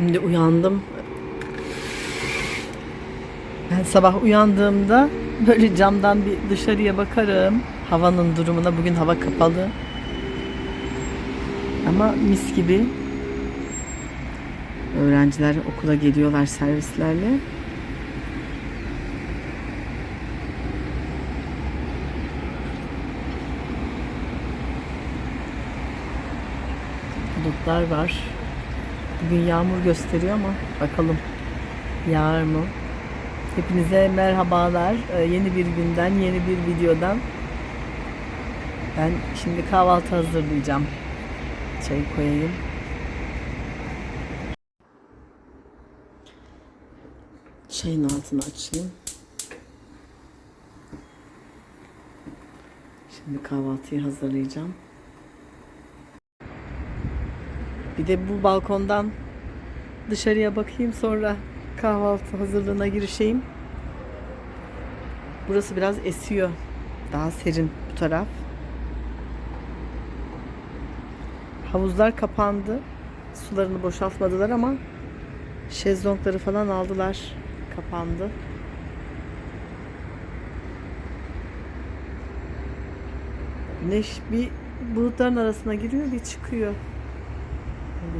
Şimdi uyandım. Ben sabah uyandığımda böyle camdan bir dışarıya bakarım. Havanın durumuna. Bugün hava kapalı. Ama mis gibi. Öğrenciler okula geliyorlar servislerle. Bulutlar var. Bugün yağmur gösteriyor ama bakalım yağar mı? Hepinize merhabalar. Ee, yeni bir günden, yeni bir videodan. Ben şimdi kahvaltı hazırlayacağım. Çay koyayım. Çayın altını açayım. Şimdi kahvaltıyı hazırlayacağım. Bir de bu balkondan dışarıya bakayım sonra kahvaltı hazırlığına girişeyim. Burası biraz esiyor. Daha serin bu taraf. Havuzlar kapandı. Sularını boşaltmadılar ama şezlongları falan aldılar. Kapandı. Güneş bir bulutların arasına giriyor bir çıkıyor.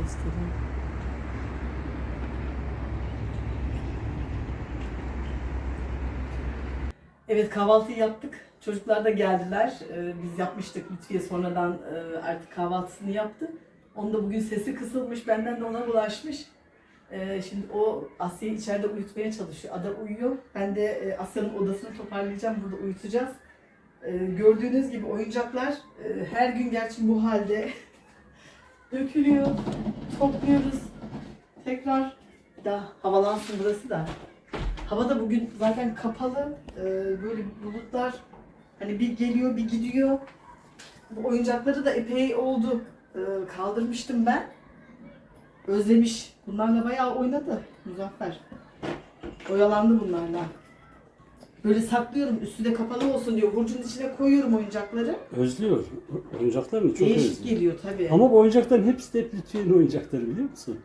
Göstereyim. Evet kahvaltıyı yaptık. Çocuklar da geldiler. Ee, biz yapmıştık. Lütfiye sonradan e, artık kahvaltısını yaptı. Onun da bugün sesi kısılmış. Benden de ona bulaşmış. Ee, şimdi o Asya'yı içeride uyutmaya çalışıyor. Ada uyuyor. Ben de e, Asya'nın odasını toparlayacağım. Burada uyutacağız. Ee, gördüğünüz gibi oyuncaklar e, her gün gerçi bu halde dökülüyor. Topluyoruz. Tekrar da havalansın burası da. Hava da bugün zaten kapalı. Ee, böyle bulutlar hani bir geliyor bir gidiyor. Bu oyuncakları da epey oldu. Ee, kaldırmıştım ben. Özlemiş. Bunlarla bayağı oynadı Muzaffer. Oyalandı bunlarla. Böyle saklıyorum üstü de kapalı olsun diyor. Burcun içine koyuyorum oyuncakları. Özlüyor. Oyuncaklarını çok Değişik özlüyor. geliyor tabii. Ama bu oyuncakların hepsi de hep Lütfiye'nin oyuncakları biliyor musun?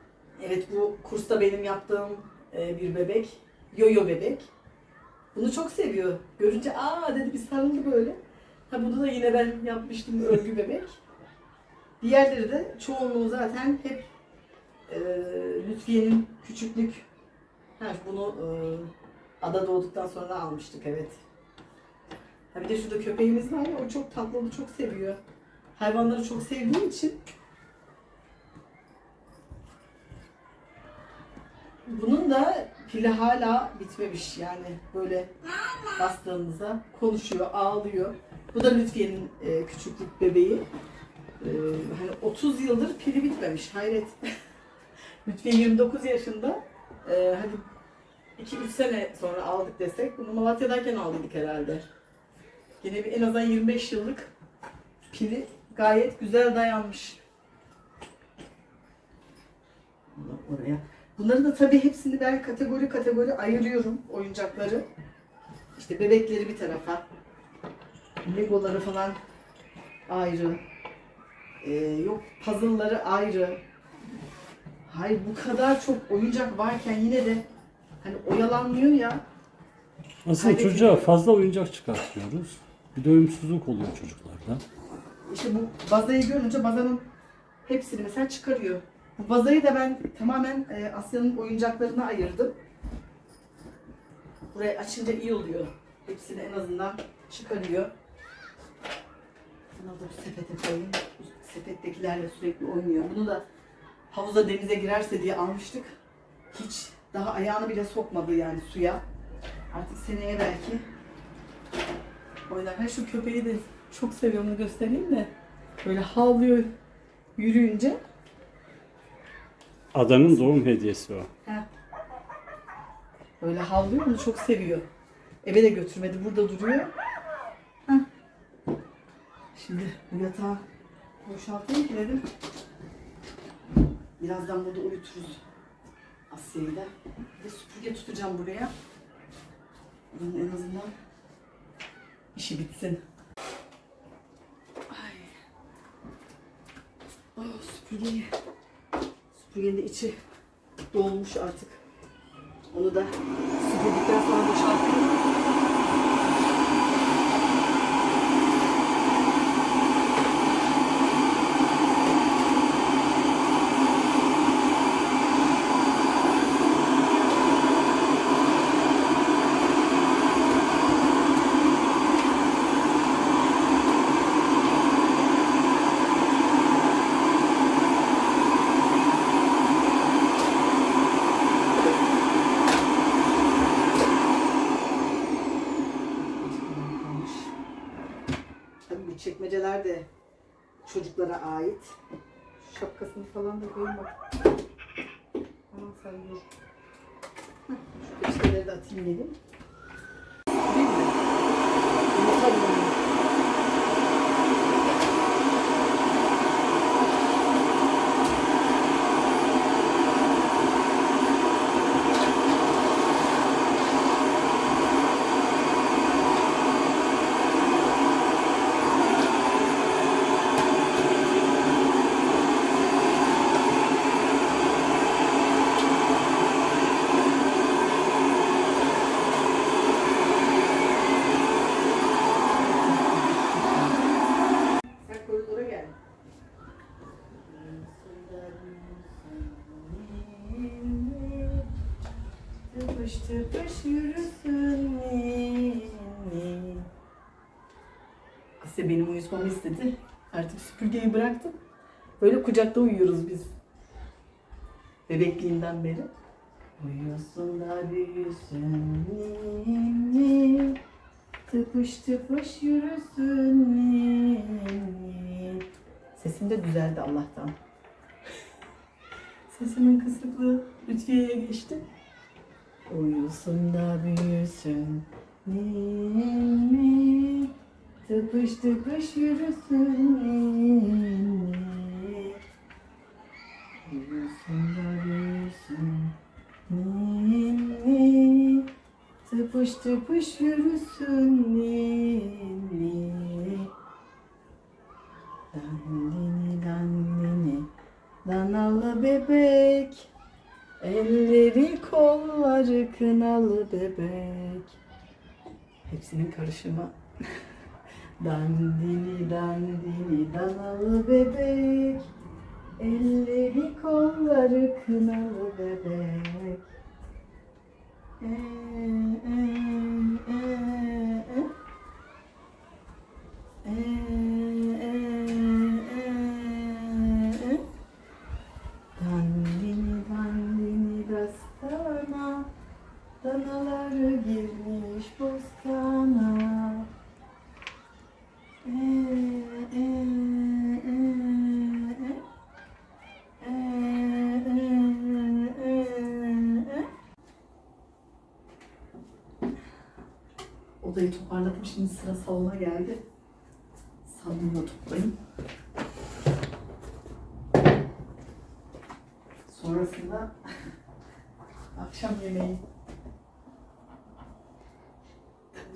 Evet bu kursta benim yaptığım e, bir bebek. Yoyo bebek. Bunu çok seviyor. Görünce aa dedi bir sarıldı böyle. Ha bunu da yine ben yapmıştım örgü bebek. Diğerleri de çoğunluğu zaten hep e, Lütfiye'nin küçüklük. Ha bunu e, ada doğduktan sonra almıştık evet. Ha bir de şurada köpeğimiz var ya o çok tatlı onu çok seviyor. Hayvanları çok sevdiği için Bunun da pili hala bitmemiş yani böyle bastığımızda konuşuyor, ağlıyor. Bu da Lütfiye'nin e, küçüklük bebeği. E, hani 30 yıldır pili bitmemiş hayret. Lütfiye 29 yaşında. E, hadi 2-3 sene sonra aldık desek bunu Malatya'dayken aldık herhalde. Yine bir en azından 25 yıllık pili gayet güzel dayanmış. Oraya. Bunları da tabii hepsini ben kategori kategori ayırıyorum oyuncakları. İşte bebekleri bir tarafa. Legoları falan ayrı. Ee, yok puzzle'ları ayrı. Hayır bu kadar çok oyuncak varken yine de hani oyalanmıyor ya. Aslında Kaybetmiyor. çocuğa fazla oyuncak çıkartıyoruz. Bir doyumsuzluk oluyor çocuklarda. İşte bu bazayı görünce bazanın hepsini mesela çıkarıyor. Bu bazayı da ben tamamen e, Asya'nın oyuncaklarına ayırdım. Burayı açınca iyi oluyor. Hepsini en azından çıkarıyor. Bunu da bu sepete koyayım. Sepettekilerle sürekli oynuyor. Bunu da havuza denize girerse diye almıştık. Hiç daha ayağını bile sokmadı yani suya. Artık seneye belki oynar. Ha şu köpeği de çok seviyorum göstereyim de. Böyle havlıyor yürüyünce. Adanın doğum hediyesi o. Heh. Böyle havlıyor onu çok seviyor. Eve de götürmedi burada duruyor. Heh. Şimdi bu yatağı boşaltayım ki dedim. Birazdan burada uyuturuz Asya'yı da. Bir de süpürge tutacağım buraya. Bunun en azından işi bitsin. Ay. Oh süpürgeyi. Süpürgenin de içi dolmuş artık. Onu da süpürdükten sonra boşaltıyorum. kalmış. Tabii bu çekmeceler de çocuklara ait. Şapkasını falan da koyayım bak. Tamam sen dur. Şu peçeteleri de atayım dedim. Değil mi? Unutalım onu. Sen koridora gel. Tıpış tıpış yürüsün ninni. Uyutmamı istedi. Artık süpürgeyi bıraktım. Böyle kucakta uyuyoruz biz. Bebekliğinden beri. Uyusun da büyüsün ninni. Tıpış tıpış yürüsün ninni. Sesim de düzeldi Allah'tan. Sesimin kısıklığı Lütfiye'ye geçti. Uyusun da büyüsün ninni. Tıpış tıpış yürüsün ninni. Uyusun da büyüsün ninni. Tıpış tıpış yürüsün ninni. Dandini dandini danalı bebek Elleri kolları kınalı bebek Hepsinin karışımı Dandini dandini danalı bebek Elleri kolları kınalı bebek Ee, ee, ee, ee. Ee, ee, ee, ee. Dandini dandini dastana Danaları girmiş bostana Ee, ee, ee, ee. Ee, ee, ee, ee. Odayı toparladım. Şimdi sıra salona geldi. Salonu da toplayayım. Sonrasında akşam yemeği.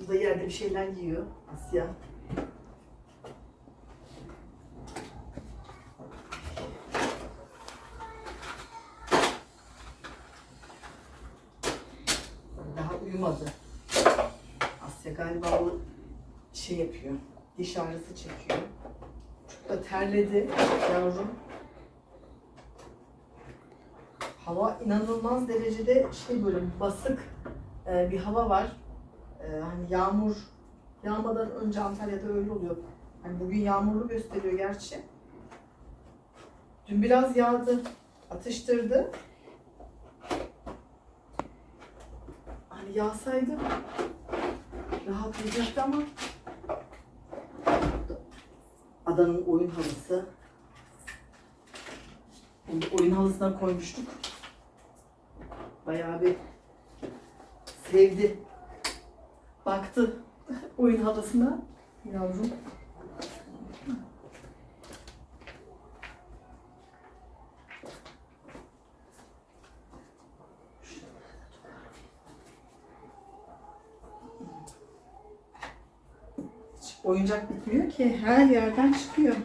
Burada yerde bir şeyler yiyor Asya. Daha uyumadı. Asya galiba o şey yapıyor. Diş ağrısı çekiyor. Çok da terledi yavrum. Hava inanılmaz derecede şey böyle basık e, bir hava var. E, hani yağmur yağmadan önce Antalya'da öyle oluyor. Hani bugün yağmurlu gösteriyor gerçi. Dün biraz yağdı, atıştırdı. Hani yağsaydı rahatlayacaktı ama Adanın oyun halısı. Onu oyun halısına koymuştuk. Bayağı bir sevdi. Baktı oyun halısına yavrum. Hiç oyuncak bitmiyor ki her yerden çıkıyor.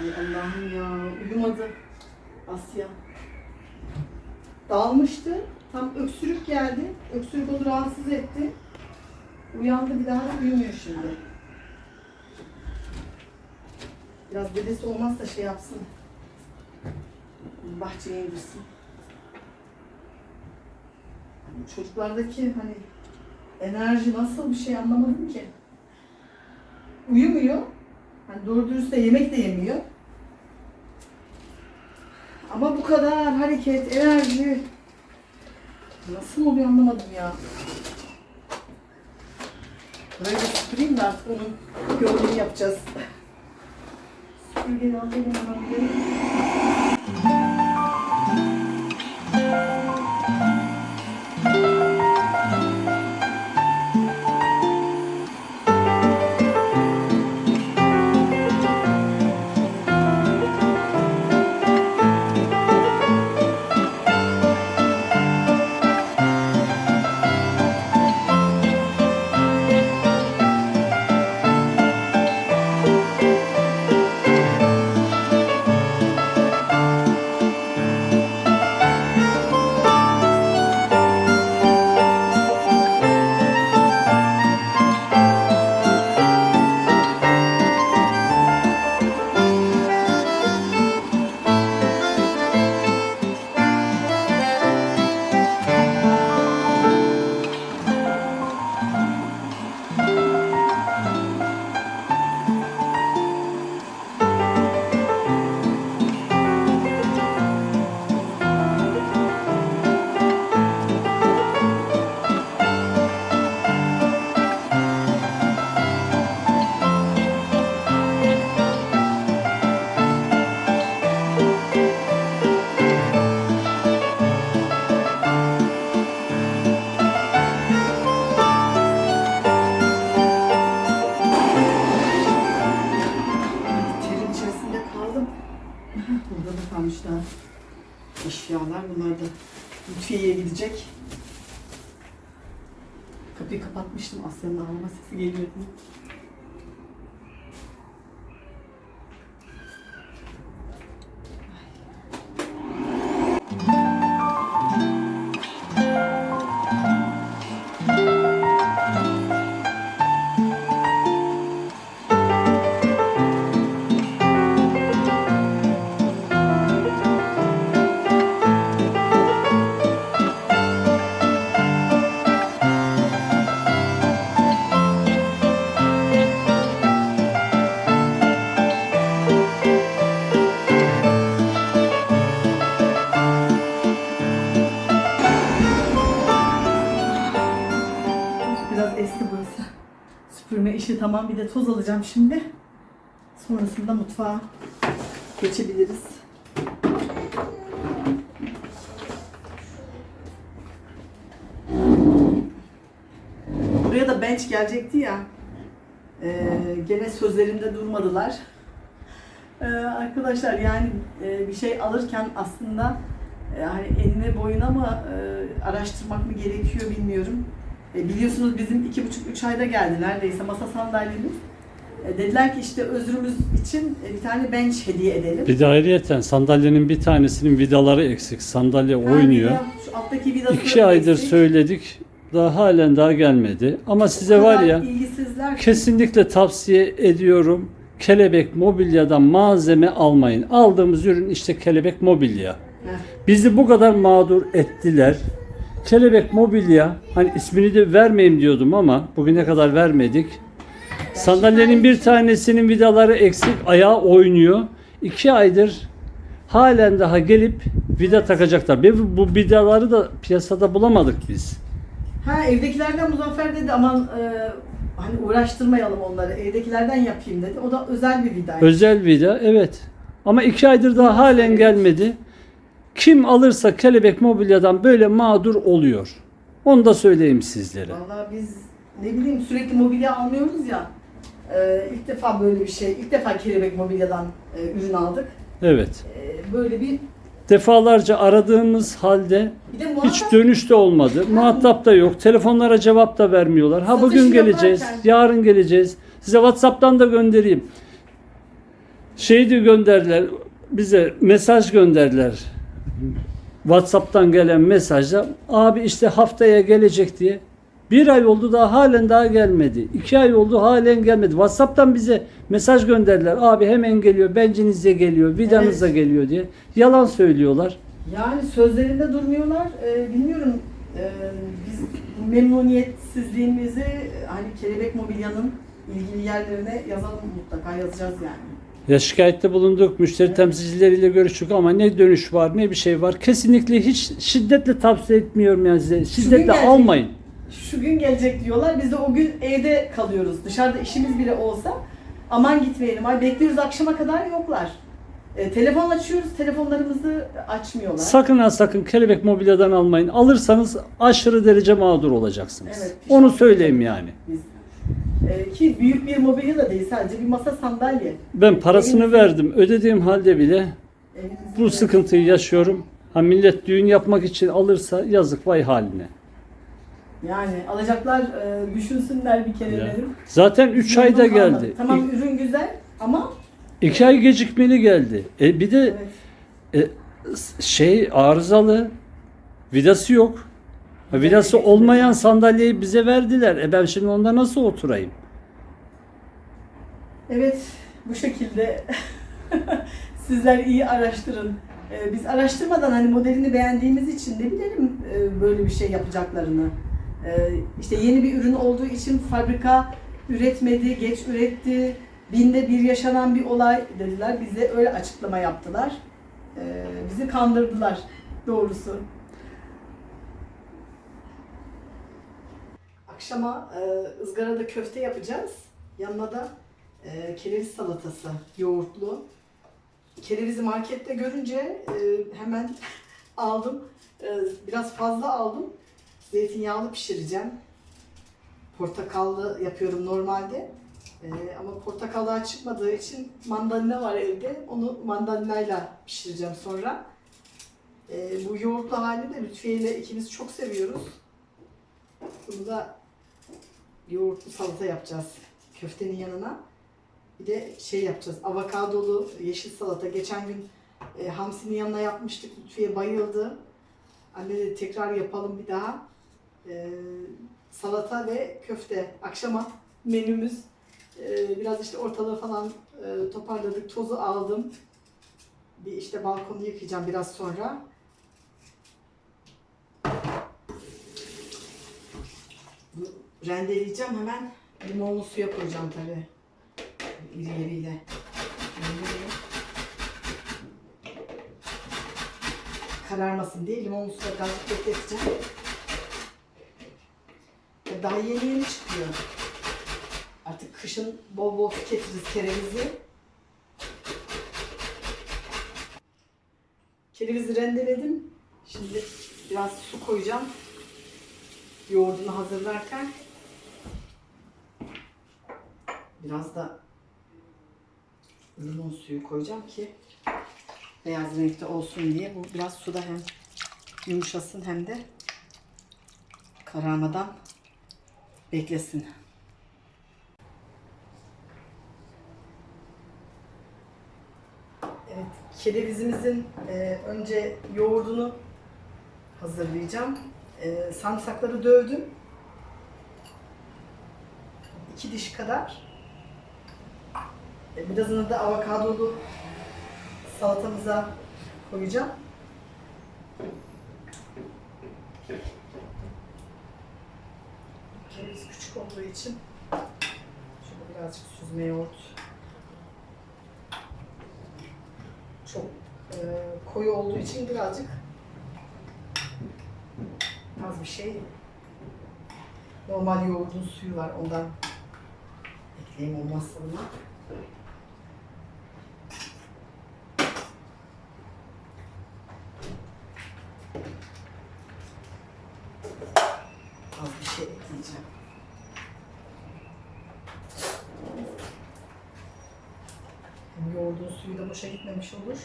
Ay Allah'ım ya uyumadı Asya. Dalmıştı. Tam öksürük geldi. Öksürük onu rahatsız etti. Uyandı bir daha da uyumuyor şimdi. Biraz dedesi olmazsa şey yapsın. Bahçeye indirsin. Çocuklardaki hani enerji nasıl bir şey anlamadım ki. Uyumuyor. Hani doğru dürüst de yemek de yemiyor. Ama bu kadar hareket, enerji nasıl oluyor anlamadım ya. Burayı da süpüreyim de artık onun gölgeni yapacağız. Süpürgeyi alalım hemen tamam. Bir de toz alacağım şimdi. Sonrasında mutfağa geçebiliriz. Buraya da bench gelecekti ya. Ee, gene sözlerimde durmadılar. Ee, arkadaşlar yani e, bir şey alırken aslında e, hani eline boyuna mı e, araştırmak mı gerekiyor bilmiyorum. E, biliyorsunuz bizim iki buçuk üç ayda geldi neredeyse masa sandalyemiz. E, dediler ki işte özrümüz için e, bir tane bench hediye edelim. Bir de ayrıyeten sandalyenin bir tanesinin vidaları eksik. Sandalye Ha, oynuyor. vida, şu alttaki vidası İki aydır eksik. söyledik. Daha halen daha gelmedi. Ama size var ya kesinlikle tavsiye ediyorum. Kelebek mobilyadan malzeme almayın. Aldığımız ürün işte kelebek mobilya. Heh. Bizi bu kadar mağdur ettiler. Kelebek mobilya hani ismini de vermeyeyim diyordum ama bugüne kadar vermedik. Sandalyenin bir tanesinin vidaları eksik, ayağı oynuyor. İki aydır halen daha gelip vida takacaklar. Ve bu vidaları da piyasada bulamadık biz. Ha evdekilerden Muzaffer dedi aman e, hani uğraştırmayalım onları. Evdekilerden yapayım dedi. O da özel bir vidaydı. Özel vida evet. Ama iki aydır daha halen gelmedi. Kim alırsa kelebek mobilyadan böyle mağdur oluyor. Onu da söyleyeyim sizlere. Vallahi biz ne bileyim sürekli mobilya almıyoruz ya. E, ilk defa böyle bir şey. ilk defa kelebek mobilyadan e, ürün aldık. Evet. E, böyle bir Defalarca aradığımız halde bir de hiç muhakkak dönüş de olmadı. Muhatap da yok. Telefonlara cevap da vermiyorlar. Ha bugün geleceğiz, yaparken- yarın geleceğiz. Size WhatsApp'tan da göndereyim. Şey de gönderdiler bize mesaj gönderdiler. WhatsApp'tan gelen mesajla abi işte haftaya gelecek diye. Bir ay oldu daha halen daha gelmedi. İki ay oldu halen gelmedi. WhatsApp'tan bize mesaj gönderdiler. Abi hemen geliyor, benzininize geliyor, vidanıza Evet. geliyor diye. Yalan söylüyorlar. Yani sözlerinde durmuyorlar. Ee, bilmiyorum ee, biz memnuniyetsizliğimizi e, hani Kelebek Mobilya'nın ilgili yerlerine yazalım mutlaka yazacağız yani. Ya şikayette bulunduk, müşteri temsilcileriyle görüştük ama ne dönüş var ne bir şey var. Kesinlikle hiç şiddetle tavsiye etmiyorum yani size. Şiddetle gelecek. almayın. Şu gün gelecek diyorlar. Biz de o gün evde kalıyoruz. Dışarıda işimiz bile olsa aman gitmeyelim. Ay bekliyoruz akşama kadar yoklar. E, telefon açıyoruz. Telefonlarımızı açmıyorlar. Sakın ha sakın kelebek mobilyadan almayın. Alırsanız aşırı derece mağdur olacaksınız. Evet, Onu söyleyeyim yani. biz. E, ki büyük bir mobilya da değil sadece bir masa sandalye. Ben parasını Evimizin- verdim. Ödediğim halde bile Evimizin- bu sıkıntıyı yaşıyorum. Ha millet düğün yapmak için alırsa yazık vay haline. Yani alacaklar e, düşünsünler bir kere Ya. dedim. Zaten 3 Memnun ayda kalmadım. geldi. Tamam ürün güzel ama 2 ay gecikmeli geldi. E bir de evet, e, şey arızalı. Vidası yok. Vidası olmayan sandalyeyi bize verdiler. E ben şimdi onda nasıl oturayım? evet bu şekilde sizler iyi araştırın. E, biz araştırmadan hani modelini beğendiğimiz için ne bilelim e, böyle bir şey yapacaklarını. E, işte yeni bir ürün olduğu için fabrika üretmedi, geç üretti. Binde bir yaşanan bir olay dediler. Bize öyle açıklama yaptılar. E, bizi kandırdılar doğrusu. Akşama e, ızgarada köfte yapacağız. Yanına da e, kereviz salatası yoğurtlu. Kerevizi markette görünce e, hemen aldım. E, biraz fazla aldım. Zeytinyağlı pişireceğim. Portakallı yapıyorum normalde. E, ama portakal daha çıkmadığı için mandalina var evde. Onu mandalinayla pişireceğim sonra. E, bu yoğurtlu halini de Lütfiye ile ikimiz çok seviyoruz. Bunu da yoğurtlu salata yapacağız köftenin yanına. Bir de şey yapacağız. Avokadolu yeşil salata. Geçen gün e, hamsinin yanına yapmıştık. Lütfiye bayıldı. Anne dedi tekrar yapalım bir daha. E, salata ve köfte. Akşama menümüz. E, biraz işte ortalığı falan e, toparladık. Tozu aldım. Bir işte balkonu yıkayacağım biraz sonra. Bu rendeleyeceğim hemen limonlu suya koyacağım tabii. İri yeriyle. Kararmasın diye limonlu suya birazcık bekleteceğim. Daha yeni yeni çıkıyor. Artık kışın bol bol tüketiriz kerevizi. Kerevizi rendeledim. Şimdi biraz su koyacağım. Yoğurdunu hazırlarken. Biraz da limon suyu koyacağım ki beyaz renkte olsun diye. Bu biraz suda hem yumuşasın hem de kararmadan beklesin. Evet, kerevizimizin e, önce yoğurdunu hazırlayacağım. E, sarımsakları dövdüm. İki diş kadar. E, birazını da avokadolu salatamıza koyacağım. Ceviz küçük olduğu için şöyle birazcık süzme yoğurt. Çok e, koyu olduğu için birazcık az bir şey. Normal yoğurdun suyu var ondan ekleyeyim olmazsa buna. Az bir şey ekleyeceğim. Hem yoğurdun suyu da boşa gitmemiş olur.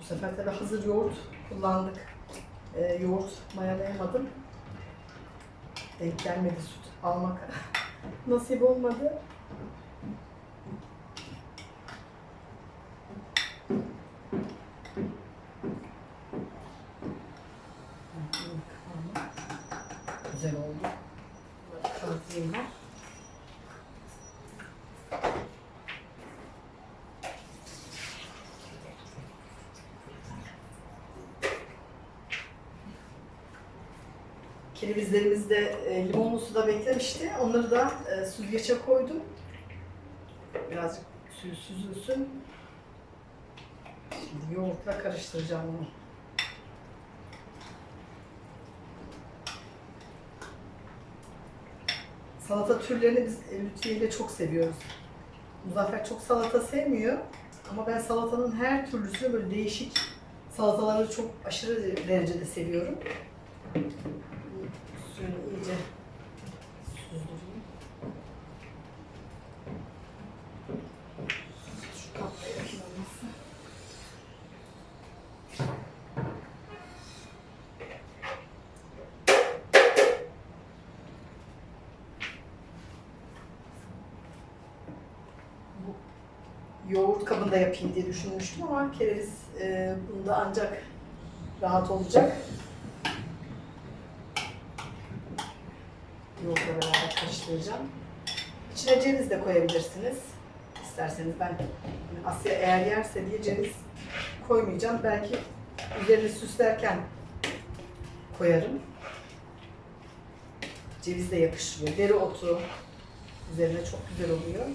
Bu sefer tabii hazır yoğurt kullandık. Ee, yoğurt mayalayamadım. Denk gelmedi süt almak Nasip olmadı. Güzel oldu. Kazıyım ben. Kerevizlerimiz de e, limonlu suda beklemişti. Onları da e, süzgece koydum. Birazcık suyu süzülsün. Şimdi yoğurtla karıştıracağım onu. Salata türlerini biz Lütfiye ile çok seviyoruz. Muzaffer çok salata sevmiyor. Ama ben salatanın her türlüsünü böyle değişik salataları çok aşırı derecede seviyorum. Yoğurt kabında yapayım diye düşünmüştüm ama kereviz e, bunda ancak rahat olacak. Yoğurtla beraber karıştıracağım. İçine ceviz de koyabilirsiniz. İsterseniz ben Asya eğer yerse diye ceviz koymayacağım. Belki üzerini süslerken koyarım. Ceviz de yakışıyor. Dereotu üzerine çok güzel oluyor.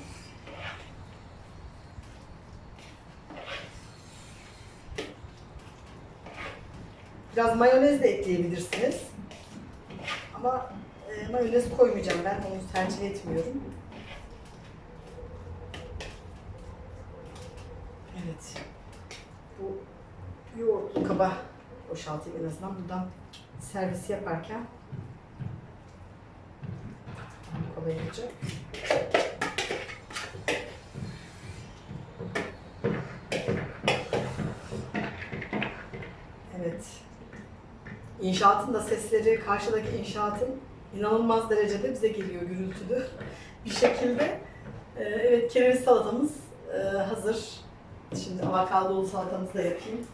Biraz mayonez de ekleyebilirsiniz. Ama e, mayonez koymayacağım ben. Onu tercih etmiyorum. Evet. Bu yoğurtlu kaba boşaltayım en azından. Buradan servis yaparken kolay olacak. Evet. İnşaatın da sesleri, karşıdaki inşaatın inanılmaz derecede bize geliyor gürültülü bir şekilde. Ee, evet, kereviz salatamız e, hazır. Şimdi avokadolu salatamızı da yapayım.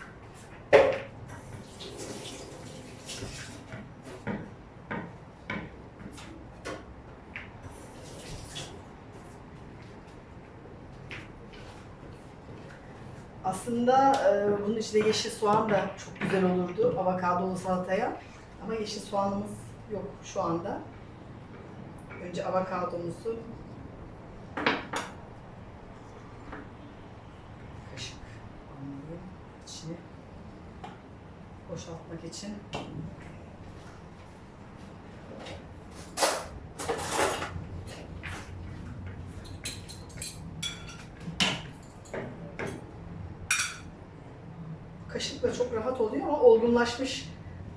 Aslında e, bunun içinde yeşil soğan da çok güzel olurdu avokadolu salataya. Ama yeşil soğanımız yok şu anda. Önce avokadomuzu kaşık içine boşaltmak için. Kaşıkla çok rahat oluyor ama olgunlaşmış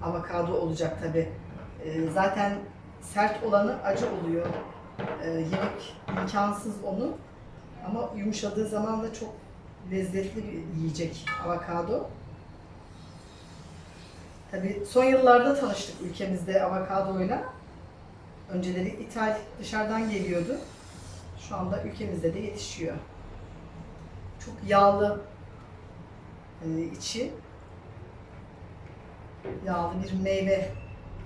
avokado olacak tabi. zaten sert olanı acı oluyor. Ee, yemek imkansız onu. Ama yumuşadığı zaman da çok lezzetli bir yiyecek avokado. Tabi son yıllarda tanıştık ülkemizde avokadoyla. Önceleri ithal dışarıdan geliyordu. Şu anda ülkemizde de yetişiyor. Çok yağlı e, içi. Yağlı bir meyve.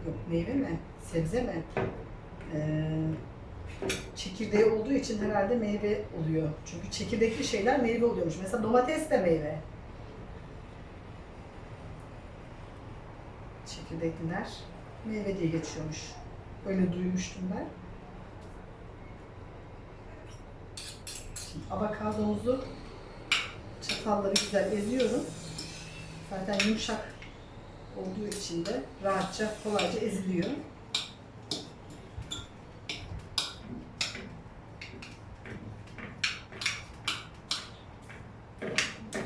Yok meyve mi? Sebze mi? Ee, çekirdeği olduğu için herhalde meyve oluyor. Çünkü çekirdekli şeyler meyve oluyormuş. Mesela domates de meyve. Çekirdekliler meyve diye geçiyormuş. Öyle duymuştum ben. Şimdi avokadomuzu çatalla bir güzel eziyorum. Zaten yumuşak olduğu için de rahatça, kolayca eziliyor.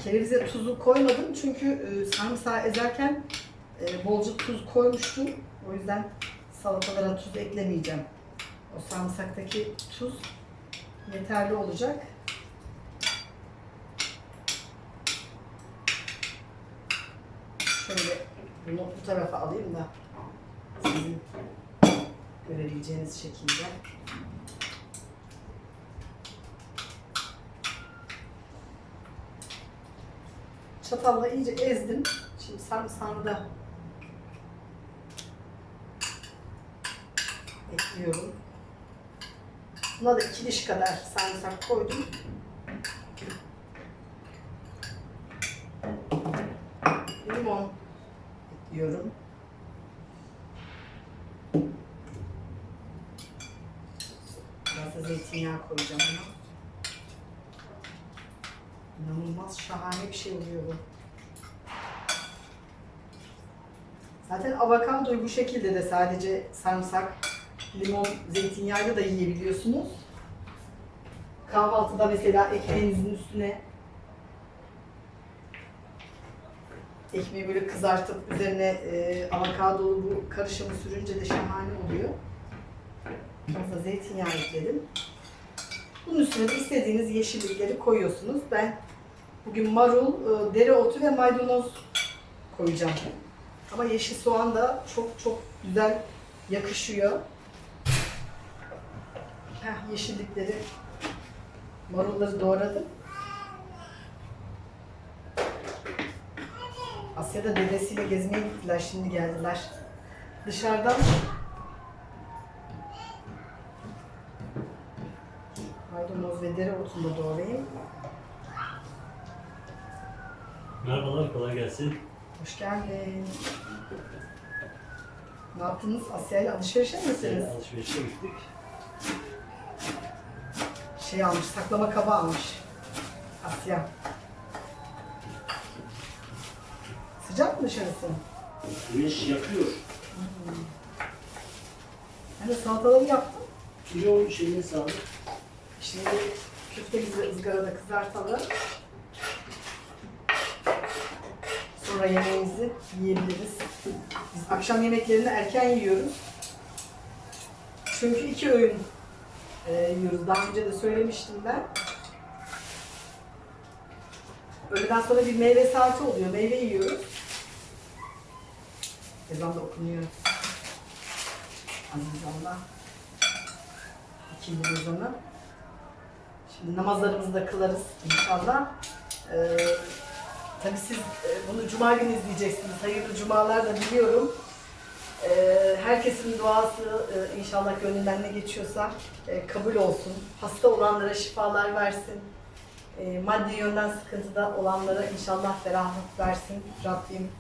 Kerevize tuzu koymadım çünkü e, sarımsağı ezerken e, bolca tuz koymuştum. O yüzden salatalara tuz eklemeyeceğim. O sarımsaktaki tuz yeterli olacak. Şöyle bunu bu tarafa alayım da sizin görebileceğiniz şekilde. Çatalla iyice ezdim. Şimdi sarımsağını da ekliyorum. Buna da iki diş kadar sarımsak koydum. Ekliyorum. Biraz da zeytinyağı koyacağım ona. İnanılmaz şahane bir şey oluyor bu. Zaten avokadoyu bu şekilde de sadece sarımsak, limon, zeytinyağıyla da yiyebiliyorsunuz. Kahvaltıda mesela ekmeğinizin üstüne ekmeği böyle kızartıp üzerine e, avokadolu bu karışımı sürünce de şahane oluyor. Biraz da zeytinyağı ekledim. Bunun üstüne de istediğiniz yeşillikleri koyuyorsunuz. Ben bugün marul, e, dereotu ve maydanoz koyacağım. Ama yeşil soğan da çok çok güzel yakışıyor. Heh, yeşillikleri, marulları doğradım. Asya'da dedesiyle gezmeye gittiler, şimdi geldiler. Dışarıdan maydanoz ve dereotunu doğrayayım. Merhabalar, kolay gelsin. Hoş geldin. Ne yaptınız? Asya ile alışverişe mi misiniz? Alışverişe gittik. Şey almış, saklama kabı almış. Asya. Dışarısı? Güneş yakıyor. Ben de salataları yaptım. Kilo şeyine sağlık. Şimdi köftemizi ızgarada kızartalım. Sonra yemeğimizi yiyebiliriz. Biz akşam yemeklerini erken yiyoruz. Çünkü iki öğün e, yiyoruz. Daha önce de söylemiştim ben. Öğleden sonra bir meyve saati oluyor. Meyve yiyoruz. Ezan da okunuyor. Aziz Allah. İkindi ezanı. Şimdi namazlarımızı da kılarız inşallah. Ee, tabii siz e, bunu cuma günü izleyeceksiniz. Hayırlı cumalar da biliyorum. Ee, herkesin duası e, inşallah gönlünden ne geçiyorsa e, kabul olsun. Hasta olanlara şifalar versin. E, maddi yönden sıkıntıda olanlara inşallah ferahlık versin Rabbim.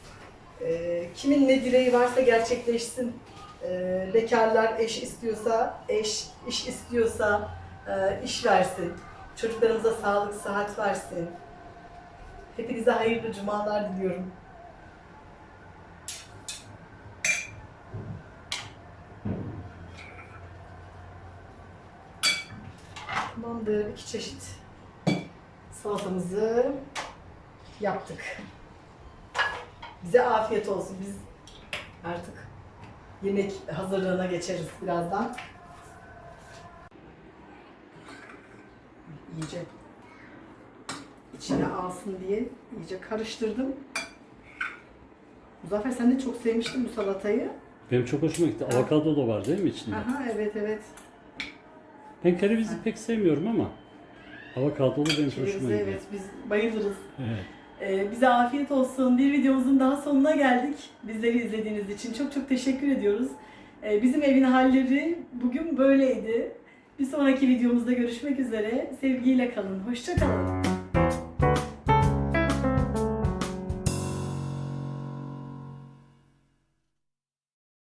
E, kimin ne dileği varsa gerçekleşsin. E, bekarlar eş istiyorsa eş, iş istiyorsa e, iş versin. Çocuklarımıza sağlık, sıhhat versin. Hepinize hayırlı cumalar diliyorum. Tamamdır. iki çeşit salatamızı yaptık. Bize afiyet olsun. Biz artık yemek hazırlığına geçeriz birazdan. iyice içine alsın diye iyice karıştırdım. Muzaffer sen de çok sevmiştin bu salatayı. Benim çok hoşuma gitti. Avokado da var değil mi içinde? Aha evet evet. Ben kerevizi pek sevmiyorum ama avokadolu benim hoşuma gidiyor. evet biz bayılırız. Evet. Ee, bize afiyet olsun. Bir videomuzun daha sonuna geldik. Bizleri izlediğiniz için çok çok teşekkür ediyoruz. Ee, bizim evin halleri bugün böyleydi. Bir sonraki videomuzda görüşmek üzere. Sevgiyle kalın. Hoşça kalın.